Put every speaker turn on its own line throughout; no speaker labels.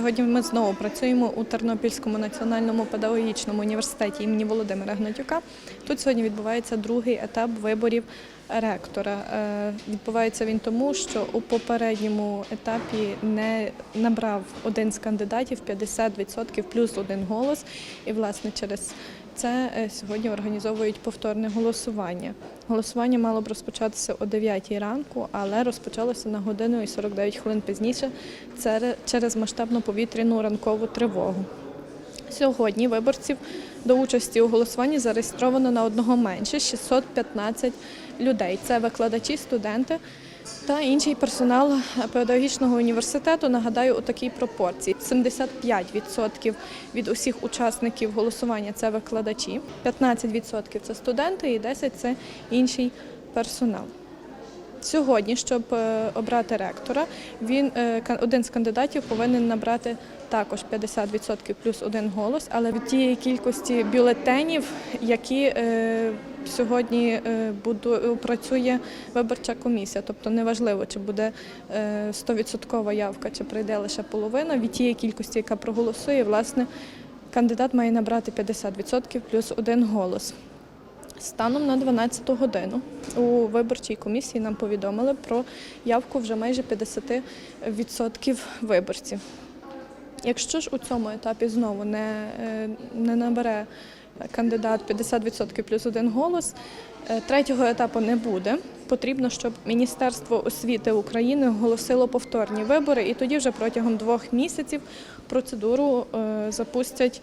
Сьогодні ми знову працюємо у Тернопільському національному педагогічному університеті імені Володимира Гнатюка. Тут сьогодні відбувається другий етап виборів ректора. Е, Відбувається він тому, що у попередньому етапі не набрав один з кандидатів 50% плюс один голос. І, власне, через це е, сьогодні організовують повторне голосування. Голосування мало б розпочатися о 9 ранку, але розпочалося на годину і 49 хвилин пізніше через масштабну повітряну ранкову тривогу. Сьогодні виборців до участі у голосуванні зареєстровано на одного менше 615 людей. Це викладачі, студенти та інший персонал педагогічного університету. Нагадаю, у такій пропорції: 75% від усіх учасників голосування це викладачі, 15% це студенти і 10% це інший персонал. Сьогодні, щоб е, обрати ректора, він е, один з кандидатів повинен набрати також 50% плюс один голос, але від тієї кількості бюлетенів, які е, сьогодні працює виборча комісія. Тобто неважливо, чи буде е, 100% явка, чи прийде лише половина. Від тієї кількості, яка проголосує, власне, кандидат має набрати 50% плюс один голос. Станом на 12 годину у виборчій комісії нам повідомили про явку вже майже 50% виборців. Якщо ж у цьому етапі знову не, е, не набере кандидат 50% плюс один голос, е, третього етапу не буде. Потрібно, щоб Міністерство освіти України оголосило повторні вибори, і тоді вже протягом двох місяців процедуру е, запустять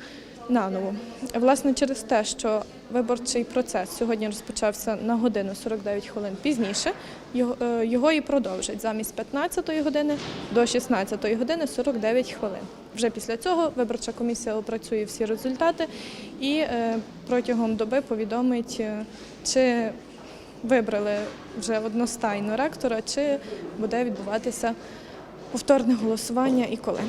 наново. Власне, через те, що виборчий процес сьогодні розпочався на годину 49 хвилин пізніше, його, е, і продовжать замість 15 години до 16 години 49 хвилин. Вже після цього виборча комісія опрацює всі результати і е, протягом доби повідомить, е, чи вибрали вже одностайно ректора, чи буде відбуватися повторне голосування і коли.